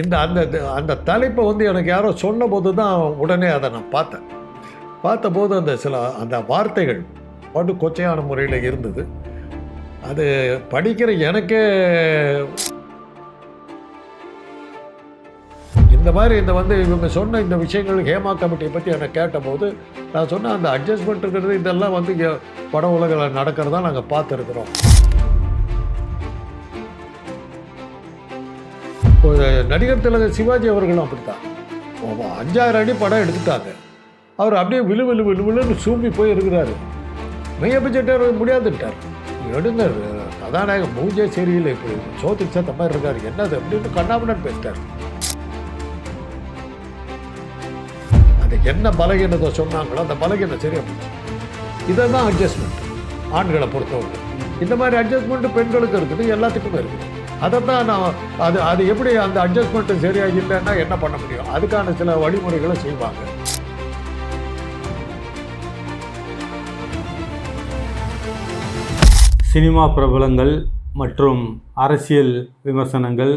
இந்த அந்த அந்த தலைப்பை வந்து எனக்கு யாரோ சொன்னபோது தான் உடனே அதை நான் பார்த்தேன். பார்த்தபோது அந்த சில அந்த வார்த்தைகள் படு கொச்சையான முறையில் இருந்தது. அது படிக்கிற எனக்கே இந்த மாதிரி இந்த வந்து இவங்க சொன்ன இந்த விஷயங்கள் ஹேமா கமிட்டியை பற்றி என்னை கேட்டபோது நான் சொன்ன அந்த அட்ஜஸ்ட்மெண்ட் இருக்கிறது இதெல்லாம் வந்து இங்கே பட உலகில் நடக்கிறதா நாங்கள் பார்த்துருக்குறோம். நடிகர் திலக சிவாஜி அவர்களும் அப்படித்தான். அஞ்சாயிரம் அடி படம் எடுத்துட்டாங்க. அவர் அப்படியே விழு விழு விழு விழுன்னு சூம்பி போய் இருக்கிறாரு. மையப்பிச்சிட்டார் முடியாதுட்டார் எடுங்க கதாநாயகன் மூஞ்சே சரியில்லை. இப்போ சோத்துக்கு சேர்த்த மாதிரி இருக்காரு. என்னது அப்படின்னு கண்ணாமண்ணன் பேசிட்டார். அது என்ன பலகீனத்தை சொன்னாங்களோ அந்த பலகீனம் சரியா போச்சு. இதை தான் அட்ஜஸ்ட்மெண்ட் ஆண்களை பொறுத்தவரை. இந்த மாதிரி அட்ஜஸ்ட்மெண்ட் பெண்களுக்கு இருக்குது எல்லாத்துக்குமே இருக்குது. அதை தான் நான் அது அது எப்படி அந்த அட்ஜஸ்ட்மெண்ட் சரியாக இல்லைன்னா என்ன பண்ண முடியும்? அதுக்கான சில வழிமுறைகளை செய்வாங்க. சினிமா பிரபலங்கள் மற்றும் அரசியல் விமர்சனங்கள்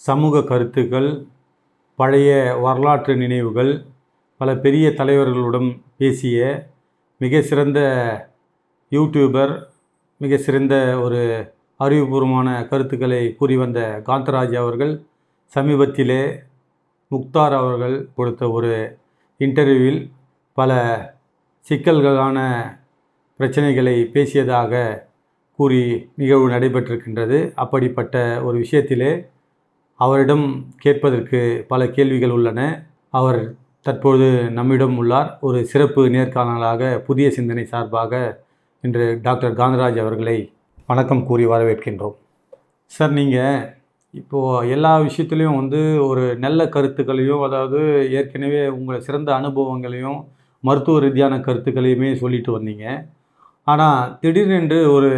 சமூக கருத்துக்கள் பழைய வரலாற்று நினைவுகள் பல பெரிய தலைவர்களுடன் பேசிய மிக சிறந்த யூடியூபர் மிக சிறந்த ஒரு அறிவுபூர்வமான கருத்துக்களை கூறி வந்த காந்தராஜ் அவர்கள் சமீபத்திலே முக்தார் அவர்கள் கொடுத்த ஒரு இன்டர்வியூவில் பல சிக்கல்களான பிரச்சனைகளை பேசியதாக கூறி நிகழ்வு நடைபெற்றிருக்கின்றது. அப்படிப்பட்ட ஒரு விஷயத்திலே அவரிடம் கேட்பதற்கு பல கேள்விகள் உள்ளன. அவர் தற்பொழுது நம்மிடம் உள்ளார். ஒரு சிறப்பு நேர்காணலாக புதிய சிந்தனை சார்பாக இன்று டாக்டர் காந்தராஜ் அவர்களை வணக்கம் கூறி வரவேற்கின்றோம். சார் நீங்கள் இப்போது எல்லா விஷயத்துலேயும் வந்து ஒரு நல்ல கருத்துக்களையும் அதாவது ஏற்கனவே உங்கள் சிறந்த அனுபவங்களையும் மருத்துவ ரீதியான கருத்துக்களையுமே சொல்லிட்டு வந்தீங்க. ஆனால் திடீரென்று ஒரு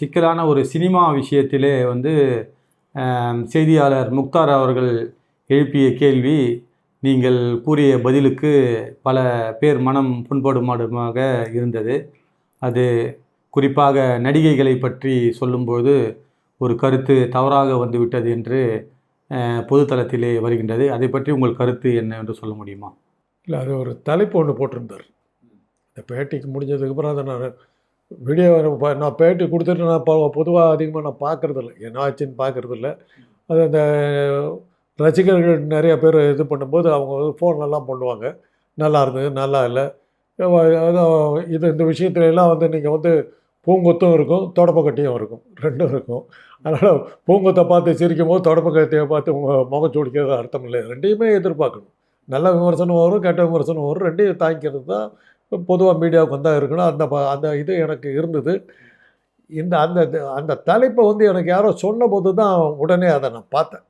சிக்கலான ஒரு சினிமா விஷயத்திலே வந்து செய்தியாளர் முக்தார் அவர்கள் எழுப்பிய கேள்வி நீங்கள் கூறிய பதிலுக்கு பல பேர் மனம் புண்படுமாடுமாக இருந்தது. அது குறிப்பாக நடிகைகளை பற்றி சொல்லும்போது ஒரு கருத்து தவறாக வந்துவிட்டது என்று பொதுத்தளத்திலே வருகின்றது. அதை பற்றி உங்கள் கருத்து என்ன என்று சொல்ல முடியுமா? இல்லை அது ஒரு தலைப்பு ஒன்று போட்டிருந்தார். இந்த பேட்டிக்கு முடிஞ்சதுக்கப்புறம் அதை நான் வீடியோ நான் பேட்டி கொடுத்துட்டு நான் பொதுவாக அதிகமாக நான் பார்க்குறதில்ல. என்ன ஆச்சுன்னு பார்க்குறதில்ல. அது அந்த ரசிகர்கள் நிறைய பேர் இது பண்ணும்போது அவங்க ஃபோன் ஃபோன்லலாம் பண்ணுவாங்க. நல்லா இருந்தது நல்லா இல்லை. அது இது இந்த விஷயத்துல எல்லாம் வந்து நீங்கள் வந்து பூங்கொத்தும் இருக்கும் தொடப்பக்கட்டியும் இருக்கும். ரெண்டும் இருக்கும். அதனால் பூங்கொத்தை பார்த்து சிரிக்கும் போது தொடப்பக்கட்டியை பார்த்து உங்கள் முகம் சுடிக்கிறது அர்த்தம் இல்லை ரெண்டையுமே எதிர்பார்க்கணும். நல்ல விமர்சனம் வரும் கெட்ட விமர்சனம் வரும். ரெண்டையும் தாங்கிக்கிறது தான் பொதுவாக மீடியாவுக்கு வந்தால் இருக்கணும். அந்த ப- அந்த இது எனக்கு இருந்தது. இந்த அந்த அந்த தலைப்பை வந்து எனக்கு யாரோ சொன்னபோது தான் உடனே அதை நான் பார்த்தேன்.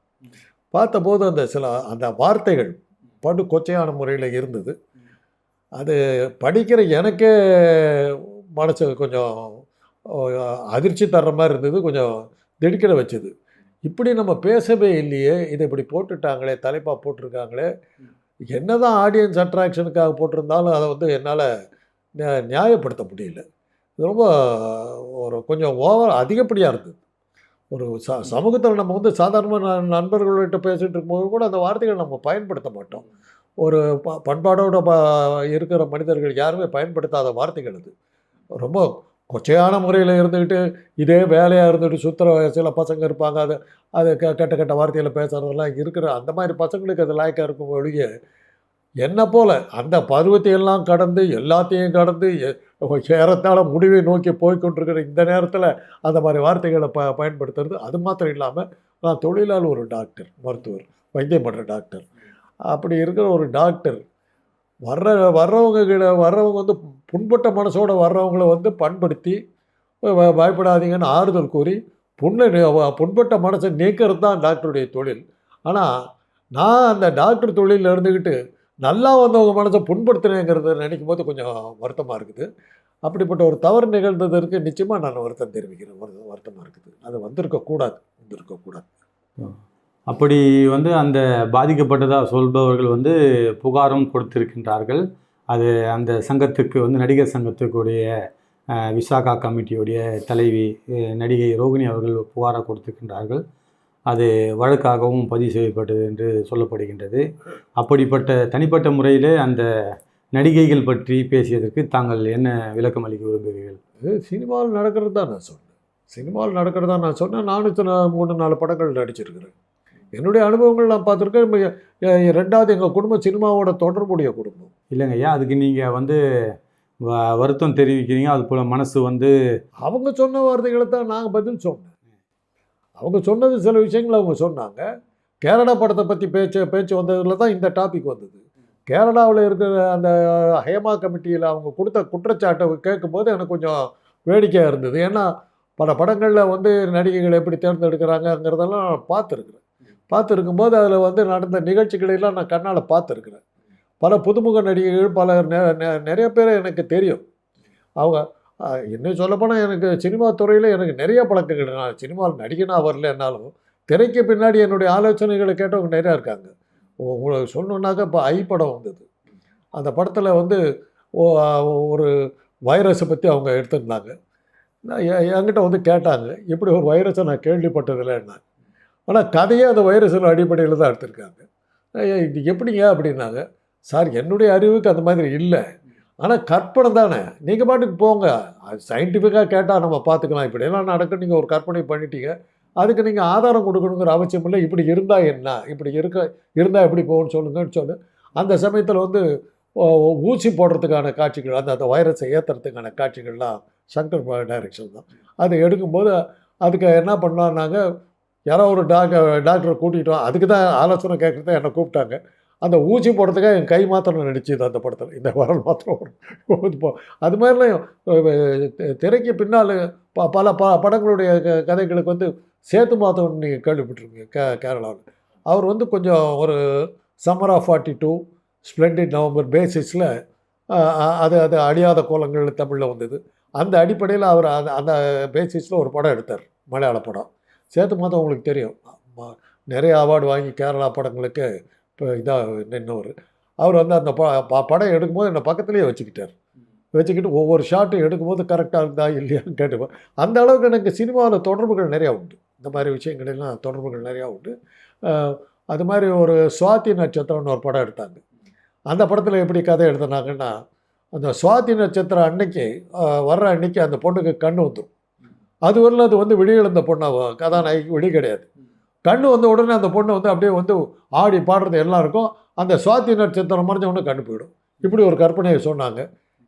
பார்த்தபோது அந்த சில அந்த வார்த்தைகள் படு கொச்சையான முறையில் இருந்தது. அது படிக்கிற எனக்கே மனசு கொஞ்சம் அதிர்ச்சி தர்ற மாதிரி இருந்தது கொஞ்சம் திடுக்கிட வச்சுது. இப்படி நம்ம பேசவே இல்லையே இதை இப்படி போட்டுட்டாங்களே தலைப்பாக போட்டிருக்காங்களே என்ன தான் ஆடியன்ஸ் அட்ராக்ஷனுக்காக போட்டிருந்தாலும் அதை வந்து என்னால் நியாயப்படுத்த முடியல. ரொம்ப ஒரு கொஞ்சம் ஓவர் அதிகப்படியாக இருந்தது. ஒரு ச சமூகத்தில் நம்ம வந்து சாதாரண ந- நண்பர்கள்கிட்ட பேசிகிட்டு இருக்கும்போது கூட அந்த வார்த்தைகளை நம்ம பயன்படுத்த மாட்டோம். ஒரு ப பண்பாடோட ப இருக்கிற மனிதர்கள் யாருமே பயன்படுத்தாத வார்த்தைகள் அது. ரொம்ப கொச்சையான முறையில் இருந்துக்கிட்டு இதே வேலையாக இருந்துட்டு சுற்றுற சில பசங்க இருப்பாங்க. அதை அது க கெட்ட கெட்ட வார்த்தையில் பேசுகிறதெல்லாம் இருக்கிற அந்த மாதிரி பசங்களுக்கு அது லாய்க்காக இருக்கும் ஒழிய என்னை போல் அந்த பருவத்தை எல்லாம் கடந்து எல்லாத்தையும் கடந்து எ- ஏறத்தாழ முடிவை நோக்கி போய்கொண்டிருக்கிற இந்த நேரத்தில் அந்த மாதிரி வார்த்தைகளை ப பயன்படுத்துறது. அது மாத்திரம் இல்லாமல் நான் தொழிலால் ஒரு டாக்டர் மருத்துவர் வைத்தியம் பண்ணுற டாக்டர். அப்படி இருக்கிற ஒரு டாக்டர் வர்ற வர்றவங்க கிட்ட வர்றவங்க வந்து புண்பட்ட மனசோட வர்றவங்கள வந்து பண்படுத்தி பயப்படாதீங்கன்னு ஆறுதல் கூறி புண்ணை புண்பட்ட மனசை நீக்கிறது தான் டாக்டருடைய தொழில். ஆனால் நான் அந்த டாக்டர் தொழிலில் இருந்துக்கிட்டு நல்லா வந்தவங்க மனசை புண்படுத்தினேங்கிறத நினைக்கும் போது கொஞ்சம் வருத்தமாக இருக்குது. அப்படிப்பட்ட ஒரு தவறு நிகழ்ந்ததற்கு நிச்சயமாக நான் வருத்தம் தெரிவிக்கிறேன். வருத்தமாக இருக்குது. அது வந்திருக்கக்கூடாது. வந்திருக்கக்கூடாது. அப்படி வந்து அந்த பாதிக்கப்பட்டதாக சொல்பவர்கள் வந்து புகாரும் கொடுத்திருக்கின்றார்கள். அது அந்த சங்கத்துக்கு வந்து நடிகர் சங்கத்துக்குடைய விசாகா கமிட்டியுடைய தலைவி நடிகை ரோகிணி அவர்கள் புகாராக கொடுத்திருக்கின்றார்கள். அது வழக்காகவும் பதிவு செய்யப்பட்டது என்று சொல்லப்படுகின்றது. அப்படிப்பட்ட தனிப்பட்ட முறையிலே அந்த நடிகைகள் பற்றி பேசியதற்கு தாங்கள் என்ன விளக்கம் அளிக்க விரும்புகிறீர்கள்? சினிமாவில் நடக்கிறது தான் நான் சொன்னேன். சினிமாவில் நடக்கிறது தான் நான் சொன்னேன். நானூற்றி மூணு நாலு படங்கள் நடிச்சிருக்கிறேன். என்னுடைய அனுபவங்கள் நான் பார்த்துருக்கேன். ரெண்டாவது எங்கள் குடும்பம் சினிமாவோட தொடர்புடைய குடும்பம். இல்லைங்க ஐயா அதுக்கு நீங்கள் வந்து வ- வருத்தம் தெரிவிக்கிறீங்க? அது போல் மனசு வந்து அவங்க சொன்ன வார்த்தைகளை தான் நாங்கள் பதில் சொன்னேன் அவங்க சொன்னது சில விஷயங்களை அவங்க சொன்னாங்க. கேரளா படத்தை பற்றி பேச்சு பேச்சு வந்ததில் தான் இந்த டாபிக் வந்தது. கேரளாவில் இருக்கிற அந்த ஹேமா கமிட்டியில் அவங்க கொடுத்த குற்றச்சாட்டை கேட்கும்போது எனக்கு கொஞ்சம் வேடிக்கையாக இருந்தது. ஏன்னா பல படங்களில் வந்து நடிகைகள் எப்படி தேர்ந்தெடுக்கிறாங்கங்கிறதெல்லாம் பார்த்துருக்குறேன். பார்த்துருக்கும்போது அதில் வந்து நடந்த நிகழ்ச்சிகளெல்லாம் நான் கண்ணால் பார்த்துருக்குறேன். பல புதுமுக நடிகைகள் பல நெ- நெ- நிறைய பேர் எனக்கு தெரியும். அவங்க இன்னும் சொல்லப்போனால் எனக்கு சினிமா துறையில் எனக்கு நிறைய பழக்கங்கள். நான் சினிமாவில் நடிகனாக வரலன்னாலும் திரைக்கு பின்னாடி என்னுடைய ஆலோசனைகளை கேட்டவங்க நிறையா இருக்காங்க. உங்களுக்கு சொல்லணுன்னாக்க இப்போ ஐ படம் வந்தது. அந்த படத்தில் வந்து ஓ- ஒரு வைரஸை பற்றி அவங்க எடுத்திருந்தாங்க. நான் என்கிட்ட வந்து கேட்டாங்க. இப்படி ஒரு வைரஸை நான் கேள்விப்பட்டதில்லைன்னா ஆனால் கதையே அந்த வைரஸின் அடிப்படையில் தான் எடுத்திருக்காங்க. இது எப்படிங்க அப்படின்னாங்க. சார் என்னுடைய அறிவுக்கு அந்த மாதிரி இல்லை. ஆனால் கற்பனை தானே. நீங்கள் பாட்டுக்கு போங்க. அது சயின்டிஃபிக்காக கேட்டால் நம்ம பார்த்துக்கலாம் இப்படியெல்லாம் நடக்கும் நீங்கள் ஒரு கற்பனை பண்ணிட்டீங்க. அதுக்கு நீங்கள் ஆதாரம் கொடுக்கணுங்கிற அவசியம் இல்லை. இப்படி இருந்தால் என்ன? இப்படி இருக்க இருந்தால் எப்படி போகணும்னு சொல்லுங்கன்னு சொல்லு. அந்த சமயத்தில் வந்து ஊசி போடுறதுக்கான காட்சிகள் அந்த அந்த வைரஸை ஏற்றுறதுக்கான காட்சிகள்லாம் சங்கர் டைரக்ஷன் தான். அதை எடுக்கும்போது அதுக்கு என்ன பண்ணலான்னாங்க யாரோ ஒரு டாக்டர் டாக்டரை கூட்டிகிட்டோம் அதுக்கு தான் ஆலோசனை கேட்குறது என்னை கூப்பிட்டாங்க. அந்த ஊசி போடுறதுக்காக என் கை மாத்திரம் நடிச்சுது அந்த படத்தில். இந்த வரல் மாத்திரம் போ அது மாதிரிலாம் திரைக்கு பின்னால் ப பல ப படங்களுடைய க கதைகளுக்கு வந்து சேத்து மாதவன் நீங்கள் கேள்விப்பட்டிருக்கீங்க கே கேரளாவில் அவர் வந்து கொஞ்சம் ஒரு summer of forty two splendid November பேசிஸில் அது அது அழியாத கோலங்கள் தமிழில் வந்தது. அந்த அடிப்படையில் அவர் அந்த அந்த பேசிஸில் ஒரு படம் எடுத்தார் மலையாள படம். சேத்து மாதம் உங்களுக்கு தெரியும். நிறைய அவார்டு வாங்கி கேரளா படங்களுக்கு இப்போ இதாக நின்றவர் அவர் வந்து அந்த ப ப- படம் எடுக்கும்போது என்னை பக்கத்துலேயே வச்சுக்கிட்டார். வச்சுக்கிட்டு ஒவ்வொரு ஷாட்டும் எடுக்கும்போது கரெக்டாக இருந்தா இல்லையான்னு கேட்டுப்பேன் அந்த அளவுக்கு எனக்கு சினிமாவில் தொடர்புகள் நிறையா உண்டு. இந்த மாதிரி விஷயங்கள் எல்லாம் தொடர்புகள் நிறையா உண்டு. அது மாதிரி ஒரு சுவாதி நட்சத்திரம்னு ஒரு படம் எடுத்தாங்க. அந்த படத்தில் எப்படி கதை எழுதுனாங்கன்னா அந்த சுவாதி நட்சத்திரம் அன்னைக்கு வர்ற அன்னைக்கு அந்த பொண்ணுக்கு கண் வந்துடும் அது வரல அது வந்து விழியிழந்த பொண்ணாக கதாநாயகி விழி கிடையாது. கண்ணு வந்த உடனே அந்த பொண்ணு வந்து அப்படியே வந்து ஆடி பாடுறது எல்லாருக்கும் அந்த சுவாதி நட்சத்திரம் மறைஞ்ச உடனே கண்ணு போயிடும். இப்படி ஒரு கற்பனையை சொன்னாங்க.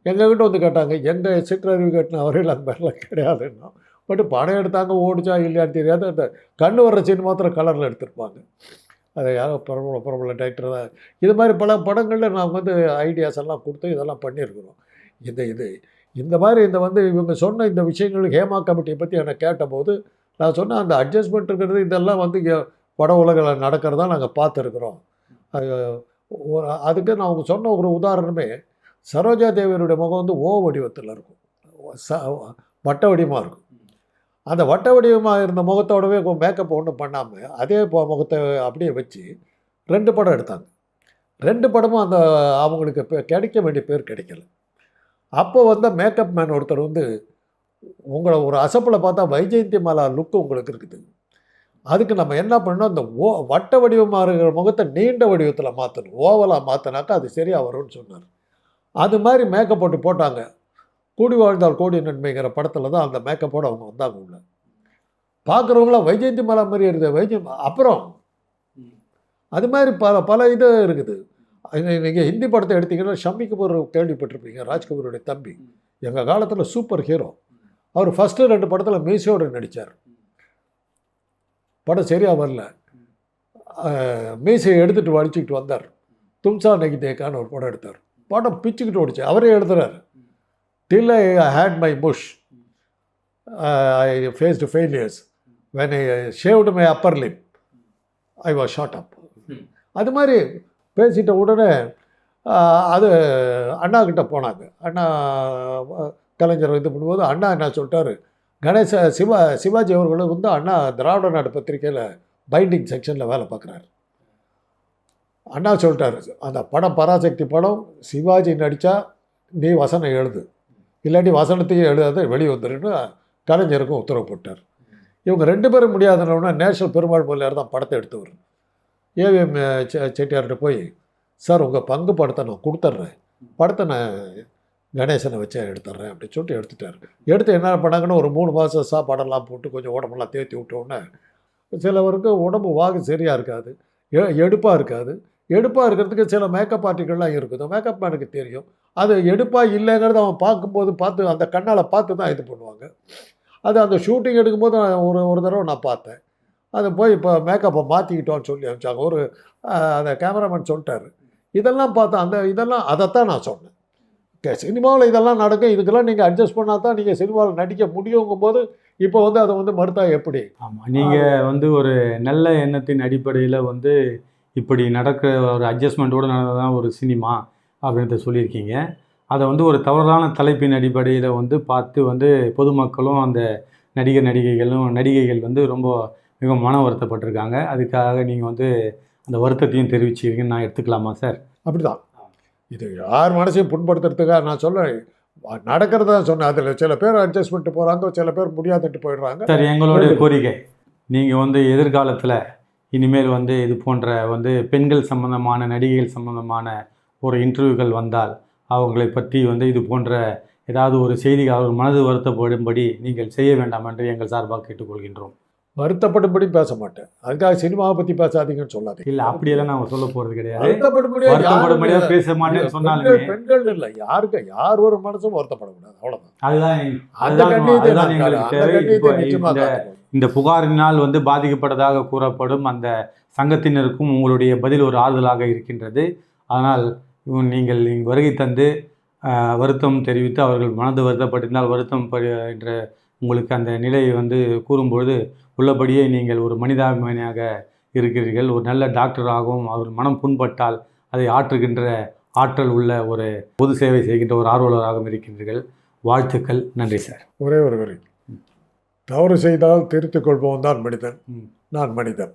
எங்ககிட்ட வந்து கேட்டாங்க எங்கள் சிற்றறிவு கட்டின வரையில் அந்த மாதிரிலாம் கிடையாதுன்னா? பட் பணம் எடுத்தாங்க ஓடிச்சா இல்லையான்னு தெரியாது. அந்த கண்ணு வர்ற சீன் மாத்திரம் கலரில் எடுத்திருப்பாங்க. அதை யாரோ பிரபல பிரபல டைரக்டர் தான். இது மாதிரி பல படங்களில் நாங்கள் வந்து ஐடியாஸ் எல்லாம் கொடுத்து இதெல்லாம் பண்ணியிருக்கிறோம். இந்த இது இந்த மாதிரி இந்த வந்து இவங்க சொன்ன இந்த விஷயங்கள் ஹேமா கமிட்டியை பற்றி என்னை கேட்டபோது நான் சொன்னேன் அந்த அட்ஜஸ்ட்மெண்ட் இருக்கிறது இதெல்லாம் வந்து இங்கே வட உலகில் நடக்கிறதா நாங்கள் பார்த்துருக்குறோம். அதுக்கு நான் அவங்க சொன்ன ஒரு உதாரணமே சரோஜா தேவியருடைய முகம் வந்து ஓ வடிவத்தில் இருக்கும். ச வட்ட வடிவமாக இருக்கும். அந்த வட்ட வடிவமாக இருந்த முகத்தோடவே மேக்கப் ஒன்றும் பண்ணாமல் அதே முகத்தை அப்படியே வச்சு ரெண்டு படம் எடுத்தாங்க. ரெண்டு படமும் அந்த அவங்களுக்கு பே- கிடைக்க வேண்டிய பேர் கிடைக்கல. அப்போ வந்த மேக்கப் மேன் ஒருத்தர் வந்து உங்களை ஒரு அசப்பில் பார்த்தா வைஜெயந்தி மாலா லுக்கு உங்களுக்கு இருக்குது. அதுக்கு நம்ம என்ன பண்ணணும்? அந்த ஓ வட்ட வடிவமாக இருக்கிற முகத்தை நீண்ட வடிவத்தில் மாற்றணும் ஓவலாக மாற்றினாக்கா அது சரியாக வரும்னு சொன்னார். அது மாதிரி மேக்கப் போட்டு போட்டாங்க. கூடி வாழ்ந்தால் கோடி நன்மைங்கிற படத்தில் தான் அந்த மேக்கப்போடு அவங்க வந்தாங்க உள்ள. பார்க்குறவங்களாம் வைஜெயந்தி மாலா மாதிரி இருக்குது. வைஜெயம் அப்புறம் அது மாதிரி பல பல இது இருக்குது. நீங்கள் ஹிந்தி படத்தை எடுத்தீங்கன்னா ஷம்மி கபூர் கேள்விப்பட்டிருப்பீங்க ராஜ்கபூருடைய தம்பி. எங்கள் காலத்தில் சூப்பர் ஹீரோ. அவர் ஃபஸ்ட்டு ரெண்டு படத்தில் மீசையோடு நடித்தார் படம் சரியாக வரல. மீசையை எடுத்துகிட்டு வலிச்சுக்கிட்டு வந்தார். தும்சா நெகி தேக்கான்னு ஒரு படம் எடுத்தார். படம் பிச்சுக்கிட்டு ஓடிச்சு. அவரே எழுதுறார். Till I had my push I faced failures when I shaved my upper lip I was short up அது மாதிரி பேசிட்ட உடனே அது அண்ணா கிட்ட போனாங்க. அண்ணா கலைஞர் இது பண்ணும்போது அண்ணா என்ன சொல்லிட்டாரு கணேச சிவா சிவாஜி அவர்களும் வந்து அண்ணா திராவிட நாடு பத்திரிக்கையில் பைண்டிங் செக்ஷனில் வேலை பார்க்குறாரு. அண்ணா சொல்லிட்டாரு அந்த படம் பராசக்தி படம் சிவாஜி நடித்தா நீ வசனம் எழுது. இல்லாட்டி வசனத்தையும் எழுதாத வெளியே வந்துருன்னு கலைஞருக்கும் உத்தரவு போட்டார். இவங்க ரெண்டு பேரும் முடியாதனவுன்னா நேஷனல் பெருமாள் மொழியார் தான் படத்தை எடுத்தவர் ஏவிஎம் செட்டியார்கிட்ட போய் சார் உங்கள் பங்கு படத்தை நான் கொடுத்துட்றேன் படத்தை நான் கணேசனை வச்சு எடுத்துட்றேன் அப்படி சொல்லிட்டு எடுத்துட்டார். எடுத்து என்ன பண்ணாங்கன்னு ஒரு மூணு மாதம் சாப்பாடெல்லாம் போட்டு கொஞ்சம் உடம்பெல்லாம் தேத்தி விட்டோன்னே சிலவருக்கு உடம்பு வாகு சரியாக இருக்காது எ எடுப்பாக இருக்காது. எடுப்பாக இருக்கிறதுக்கு சில மேக்கப் ஆர்டிகள்லாம் இருக்குது. மேக்கப் மேனுக்கு தெரியும். அது எடுப்பாக இல்லைங்கிறத அவன் பார்க்கும்போது பார்த்து அந்த கண்ணால் பார்த்து தான் இது பண்ணுவாங்க. அது அந்த ஷூட்டிங் எடுக்கும்போது ஒரு ஒரு தடவை நான் பார்த்தேன். அது போய் இப்போ மேக்கப்பை மாற்றிக்கிட்டோன்னு சொல்லி அனுப்பிச்சாங்க. ஒரு அந்த கேமராமேன் சொல்லிட்டாரு. இதெல்லாம் பார்த்தா அந்த இதெல்லாம் அதைத்தான் நான் சொன்னேன். சினிமாவில் இதெல்லாம் நடக்கும். இதுக்கெல்லாம் நீங்கள் அட்ஜஸ்ட் பண்ணால் தான் நீங்கள் சினிமாவில் நடிக்க முடியுங்கும் போது இப்போ வந்து அதை வந்து மறுத்தா எப்படி? ஆமாம் நீங்கள் வந்து ஒரு நல்ல எண்ணத்தின் அடிப்படையில் வந்து இப்படி நடக்கிற ஒரு அட்ஜஸ்ட்மெண்ட்டோடு நடந்ததான் ஒரு சினிமா அப்படின்றத சொல்லியிருக்கீங்க. அதை வந்து ஒரு தவறான தலைப்பின் அடிப்படையில் வந்து பார்த்து வந்து பொதுமக்களும் அந்த நடிகர் நடிகைகளும் நடிகைகள் வந்து ரொம்ப மிக மன வருத்தப்பட்டிருக்காங்க. அதுக்காக நீங்கள் வந்து அந்த வருத்தத்தையும் தெரிவிச்சிருக்கீங்கன்னு நான் எடுத்துக்கலாமா சார்? அப்படிதான். இது யார் மனசையும் புண்படுத்துறதுக்காக நான் சொல்ல நடக்கிறதா சொன்னேன் அதில் சில பேர் அட்ஜஸ்ட் பண்ணிட்டு போகிறாங்க சில பேர் முடியாதுன்ட்டு போயிடுறாங்க. சார் எங்களுடைய கோரிக்கை நீங்கள் வந்து எதிர்காலத்தில் இனிமேல் வந்து இது போன்ற வந்து பெண்கள் சம்பந்தமான நடிகைகள் சம்பந்தமான ஒரு இன்டர்வியூகள் வந்தால் அவங்களை பற்றி வந்து இது போன்ற ஏதாவது ஒரு செய்திகள் அவர் மனது வருத்தப்படும்படி நீங்கள் செய்ய வேண்டாம் என்று எங்கள் சார்பாக கேட்டுக்கொள்கின்றோம். வருத்தப்படும்படி பேச மாட்டேன் அதுக்காக சினிமாவை பற்றி பேசாதீங்கன்னு சொல்லாதீங்க. இல்லை அப்படியெல்லாம் நாங்கள் சொல்ல போகிறது கிடையாது. வருத்தப்படும்படியா வருத்தப்படும்படியாக பேச மாட்டேன்னு சொன்னாலுமே. பெண்கள் இல்லை. யாருக்கு யார் ஒரு மனசும் வருத்தப்படக்கூடாது. அவ்வளோதான் அதுதான் அந்த நான் இந்த புகாரினால் வந்து பாதிக்கப்பட்டதாக கூறப்படும் அந்த சங்கத்தினருக்கும் உங்களுடைய பதில் ஒரு ஆறுதலாக இருக்கின்றது. அதனால் நீங்கள் இங்கு வருகை தந்து வருத்தம் தெரிவித்து அவர்கள் மனது வருத்தப்பட்டிருந்தால் வருத்தம் என்ற உங்களுக்கு அந்த நிலையை வந்து கூறும்பொழுது உள்ளபடியே நீங்கள் ஒரு மனிதாபிமானியாக இருக்கிறீர்கள். ஒரு நல்ல டாக்டராகவும் அவர் மனம் புண்பட்டால் அதை ஆற்றுகின்ற ஆற்றல் உள்ள ஒரு பொது சேவை செய்கின்ற ஒரு ஆர்வலராகவும் இருக்கின்றீர்கள். வாழ்த்துக்கள். நன்றி சார். ஒரே ஒரு வரி. தவறு செய்தால் திருத்திக் கொள்பவன் தான் மனிதன். நான் மனிதன்.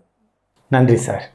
நன்றி சார்.